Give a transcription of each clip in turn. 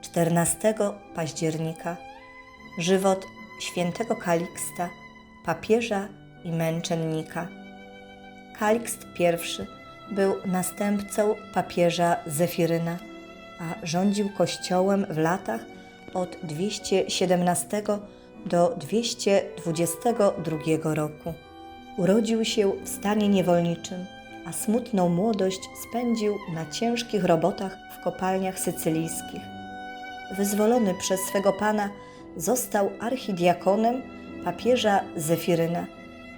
Czternastego października żywot świętego Kaliksta, papieża i męczennika. Kalikst I był następcą papieża Zefiryna, a rządził kościołem w latach od 217 do 222 roku. Urodził się w stanie niewolniczym, a smutną młodość spędził na ciężkich robotach w kopalniach sycylijskich. Wyzwolony przez swego pana, został archidiakonem papieża Zefiryna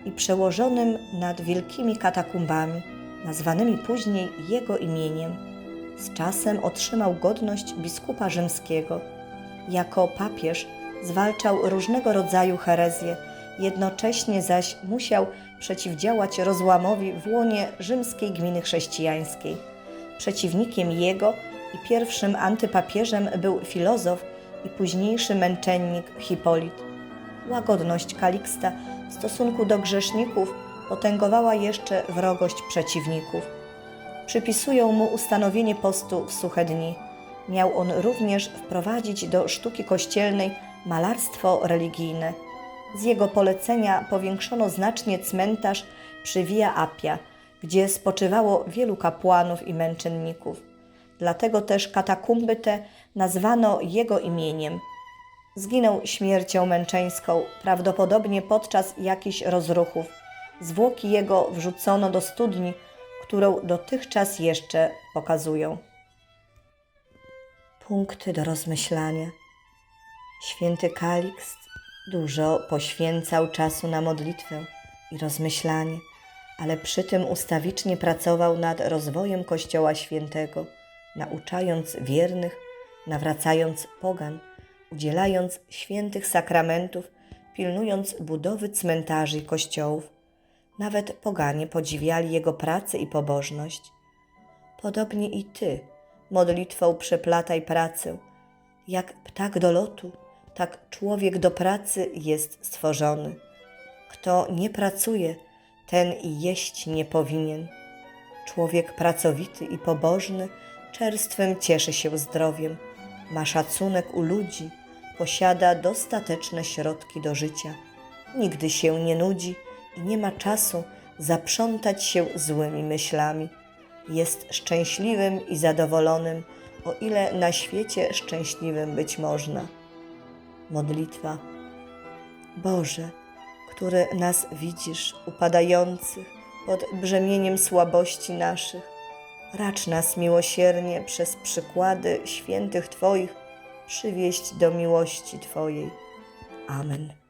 i przełożonym nad wielkimi katakumbami, nazwanymi później jego imieniem. Z czasem otrzymał godność biskupa rzymskiego. Jako papież zwalczał różnego rodzaju herezje, jednocześnie zaś musiał przeciwdziałać rozłamowi w łonie rzymskiej gminy chrześcijańskiej. Przeciwnikiem jego i pierwszym antypapieżem był filozof i późniejszy męczennik Hipolit. Łagodność Kaliksta w stosunku do grzeszników potęgowała jeszcze wrogość przeciwników. Przypisują mu ustanowienie postu w suche dni. Miał on również wprowadzić do sztuki kościelnej malarstwo religijne. Z jego polecenia powiększono znacznie cmentarz przy Via Appia, gdzie spoczywało wielu kapłanów i męczenników. Dlatego też katakumby te nazwano jego imieniem. Zginął śmiercią męczeńską, prawdopodobnie podczas jakichś rozruchów. Zwłoki jego wrzucono do studni, którą dotychczas jeszcze pokazują. Punkty do rozmyślania. Święty Kalikst dużo poświęcał czasu na modlitwę i rozmyślanie, ale przy tym ustawicznie pracował nad rozwojem Kościoła Świętego, nauczając wiernych, nawracając pogan, udzielając świętych sakramentów, pilnując budowy cmentarzy i kościołów. Nawet poganie podziwiali jego pracę i pobożność. Podobnie i ty modlitwą przeplataj pracę. Jak ptak do lotu, tak człowiek do pracy jest stworzony. Kto nie pracuje, ten i jeść nie powinien. Człowiek pracowity i pobożny czerstwem cieszy się zdrowiem, ma szacunek u ludzi, posiada dostateczne środki do życia. Nigdy się nie nudzi i nie ma czasu zaprzątać się złymi myślami. Jest szczęśliwym i zadowolonym, o ile na świecie szczęśliwym być można. Modlitwa. Boże, który nas widzisz upadających pod brzemieniem słabości naszych, racz nas miłosiernie przez przykłady świętych Twoich przywieść do miłości Twojej. Amen.